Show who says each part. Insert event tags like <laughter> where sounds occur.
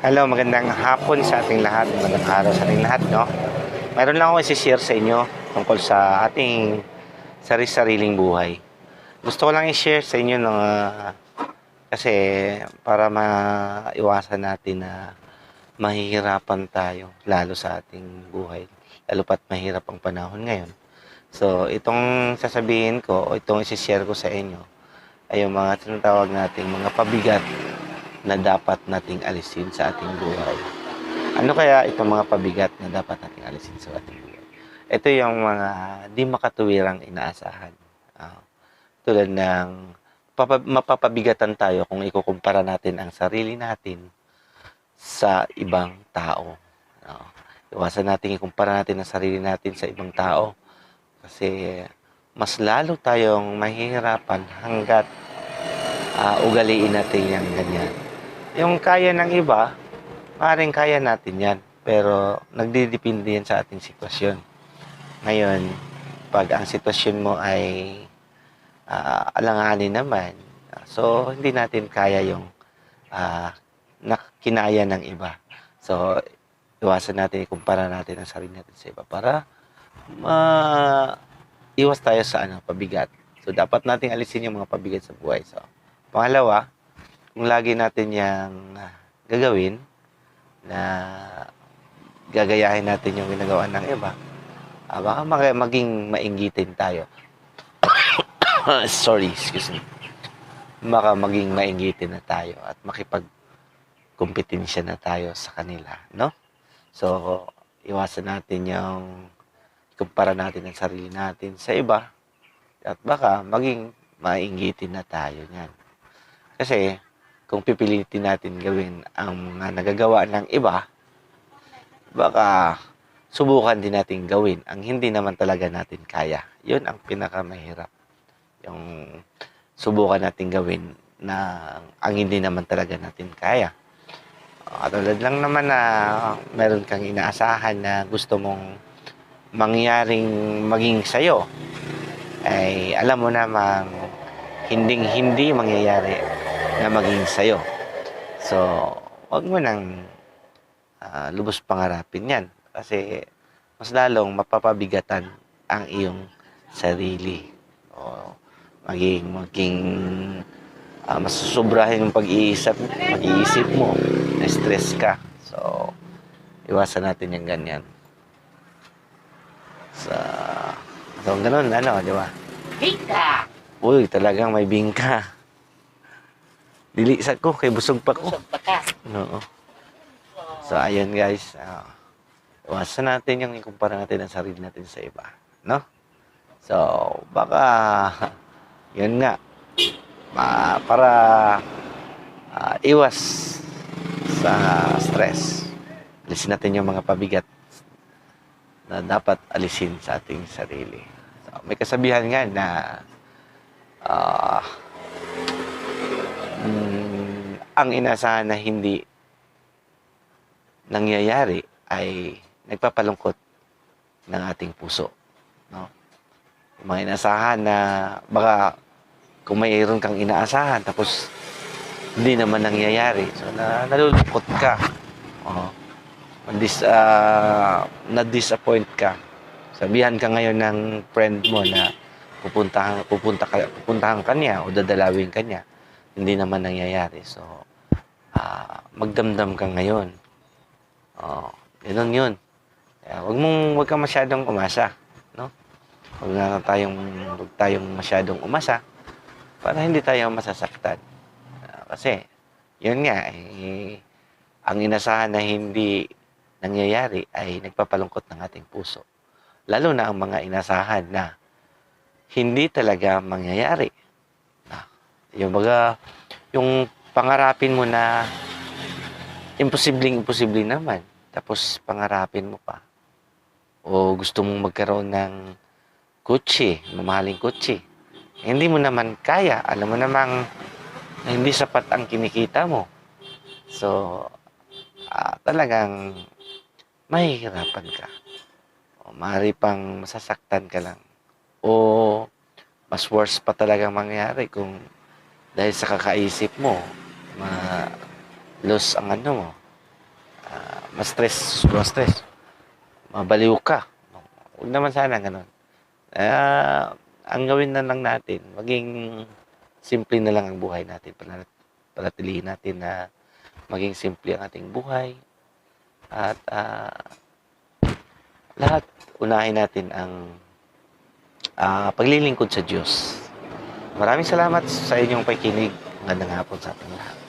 Speaker 1: Hello, magandang hapon sa ating lahat. Magandang araw sa ating lahat, no? Meron lang ako i-share sa inyo tungkol sa ating sarili-sariling buhay. Gusto ko lang i-share sa inyo ng kasi para maiwasan natin na mahihirapan tayo lalo sa ating buhay. Lalo pat mahirap ang panahon ngayon. So, itong sasabihin ko o itong i-share ko sa inyo ay yung mga tinatawag nating mga pabigat na dapat nating alisin sa ating buhay. Ano kaya itong mga pabigat na dapat nating alisin sa ating buhay? Ito yung mga di makatuwirang inaasahan. Ah, tulad ng papa- mapapabigatan tayo kung ikukumpara natin ang sarili natin sa ibang tao. Ah, iwasan natin ikumpara natin ang sarili natin sa ibang tao kasi mas lalo tayong mahihirapan hanggat ah, ugaliin natin yung ganyan. Yung kaya ng iba, maaaring kaya natin yan. Pero nagdidepende yan sa ating sitwasyon. Ngayon, pag ang sitwasyon mo ay ah, alanganin naman, so hindi natin kaya yung ah, nakinaya ng iba. So, iwasan natin, ikumpara natin ang sarili natin sa iba para ma tayo sa ano, pabigat. So, dapat nating alisin yung mga pabigat sa buhay. So, pangalawa, kung lagi natin yung ah, gagawin na gagayahin natin yung ginagawa ng iba, ah, baka mag- maging mainggitin tayo. <coughs> Sorry, excuse me. Baka maging mainggitin na tayo at makipag kompetensya na tayo sa kanila, no? So, iwasan natin yung kumpara natin ang sarili natin sa iba at baka maging mainggitin na tayo niyan. Kasi, kung pipilitin natin gawin ang mga nagagawa ng iba, baka subukan din natin gawin ang hindi naman talaga natin kaya. Yun ang pinakamahirap. Yung subukan natin gawin na ang hindi naman talaga natin kaya. Katulad lang naman na meron kang inaasahan na gusto mong mangyaring maging sayo, ay alam mo namang hinding hindi mangyayari na maging sayo. So, wag mo nang ah, lubos pangarapin yan. Kasi mas lalong mapapabigatan ang iyong sarili. O, maging, maging ah, mas susobrahin yung pag-iisip, pag-iisip mo, na-stress ka. So, iwasan natin yung ganyan. Sa, so, ganun, ano, di ba?
Speaker 2: Bingka!
Speaker 1: Uy, talagang may bingka. Dili sa ko, kay busog pa ko.
Speaker 2: Busog pa ka.
Speaker 1: Oo. So, ayun guys. ah, iwasan natin yung ikumpara natin ang sarili natin sa iba. No? So, baka, <laughs> yun nga, ma- para ah, iwas sa stress. Alisin natin yung mga pabigat na dapat alisin sa ating sarili. So, may kasabihan nga na ah, mm, ang inasahan na hindi nangyayari ay nagpapalungkot ng ating puso. No? Yung mga inaasahan na baka kung mayroon kang inaasahan tapos hindi naman nangyayari. So, na, nalulungkot ka. Oo. Dis, ah, na-disappoint ka. Sabihan ka ngayon ng friend mo na pupuntahan, pupunta ka, pupuntahan ka niya o dadalawin ka niya. Hindi naman nangyayari. So, ah, magdamdam ka ngayon. Oh, ganun yun. Kaya wag mong wag ka masyadong umasa, no? Wag na tayong wag tayong masyadong umasa para hindi tayo masasaktan. Ah, kasi yun nga eh, ang inasahan na hindi nangyayari ay nagpapalungkot ng ating puso. Lalo na ang mga inasahan na hindi talaga mangyayari. Yung baga, yung pangarapin mo na imposibleng imposible naman. Tapos pangarapin mo pa. O gusto mong magkaroon ng kutsi, mamahaling kutsi. Hindi mo naman kaya. Alam mo namang na hindi sapat ang kinikita mo. So, ah, talagang mahihirapan ka. O maaari pang masasaktan ka lang. O mas worse pa talagang mangyari kung dahil sa kakaisip mo, ma-lose ang ano mo, ma-stress, sobrang stress. Mabaliw ka. Huwag naman sana ganun. Ah, ang gawin na lang natin, maging simple na lang ang buhay natin. Panat- Panatilihin natin na maging simple ang ating buhay. At ah, lahat, unahin natin ang ah, paglilingkod sa Diyos. Maraming salamat sa inyong pakikinig. Magandang hapon sa ating lahat.